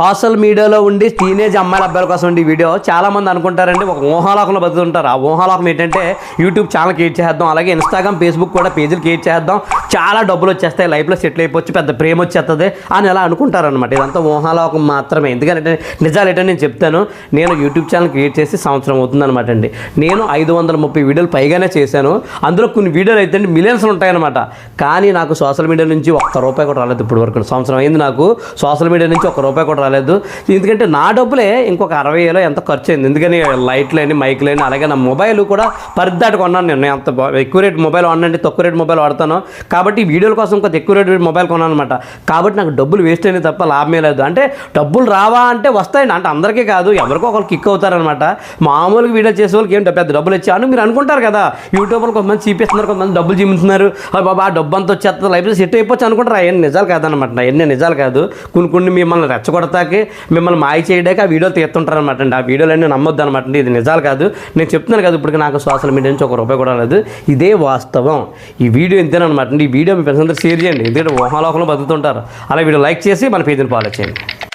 Social మీడియాలో ఉండి teenage అమ్మాయిల అబ్బాయిల కోసం ఉండి వీడియో చాలామంది అనుకుంటారండి. ఒక ఊహాలోకంలో బతుకుతుంటారు. ఆ ఊహాలోకం ఏంటంటే యూట్యూబ్ ఛానల్ క్రియేట్ చేద్దాం అలాగే ఇన్స్టాగ్రామ్ ఫేస్బుక్ కూడా పేజీలు క్రియేట్ చేద్దాం చాలా డబ్బులు వచ్చేస్తాయి. లైఫ్లో సెటిల్ అయిపోవచ్చు. పెద్ద ప్రేమ వచ్చేస్తుంది అని ఎలా అనుకుంటారనమాట ఇదంతా ఊహాలోకం మాత్రమే. ఎందుకంటే నిజాలు ఏంటంటే నేను చెప్తాను. నేను యూట్యూబ్ ఛానల్ క్రియేట్ చేసి సంవత్సరం అవుతుందన్నమాట అండి. నేను ఐదు వందల ముప్పై వీడియోలు పైగానే చేశాను. అందులో కొన్ని వీడియోలు అయితే మిలియన్స్ ఉంటాయన్నమాట. కానీ నాకు సోషల్ మీడియా నుంచి ఒక్క రూపాయి కూడా రాలేదు ఇప్పుడు వరకు సంవత్సరం అయింది నాకు. సోషల్ మీడియా నుంచి ఒక్క రూపాయి కూడా రాలేదు ఎందుకంటే నా డబ్బులే ఇంకొక అరవై వేలో ఎంత ఖర్చు అయింది ఎందుకని లైట్లని మైక్లని అలాగే నా మొబైల్ కూడా పరిదాటి కొన్నాను నేను. అంత ఎక్కువ రేట్ మొబైల్ వాడినంటే తక్కువ రేట్ మొబైల్ వాడతాను. కాబట్టి వీడియోల కోసం కొంత ఎక్కువ రేట్ మొబైల్ కొన్నాను అనమాట కాబట్టి నాకు డబ్బులు వేస్ట్ అయినాయి తప్ప లాభమే లేదు. అంటే డబ్బులు రావా అంటే వస్తాయండి అంటే అందరికీ కాదు ఎవరికో ఒకరు కిక్ అవుతారనమాట మామూలుగా వీడియో చేసే వాళ్ళకి ఏంటో పెద్ద డబ్బులు ఇచ్చాను అని మీరు అనుకుంటారు కదా. యూట్యూబ్లో కొంతమంది చూపిస్తున్నారు కొంతమంది డబ్బులు చూపిస్తున్నారు బాబా ఆ డబ్బు అంతా వచ్చేస్తుంది. లైఫ్ సెట్ అయిపోవచ్చు అనుకుంటారు. అవన్నీ నిజాలు కాదనమాట అవన్నీ నిజాలు కాదు. కొన్ని కొన్ని మిమ్మల్ని రెచ్చగొడతాకి మిమ్మల్ని మాయ చేయడానికి ఆ వీడియోలు తీస్తుంటారు అనమాట అండి. ఆ వీడియోలు అన్నీ నమ్మొద్దు అనమాట అండి. ఇది నిజాలు కాదు. నేను చెప్తున్నాను కదా ఇప్పటికి నాకు సోషల్ మీడియా నుంచి ఒక రూపాయి కూడా లేదు ఇదే వాస్తవం. ఈ వీడియో ఇంతేనమాట అండి. ఈ వీడియో మీ ఫ్రెండ్స్ అందరూ షేర్ చేయండి. ఎందుకంటే ఊహాలోకంలో బతుకుతుంటారు. అలా వీడియో లైక్ చేసి మన పేజీని ఫాలో చేయండి.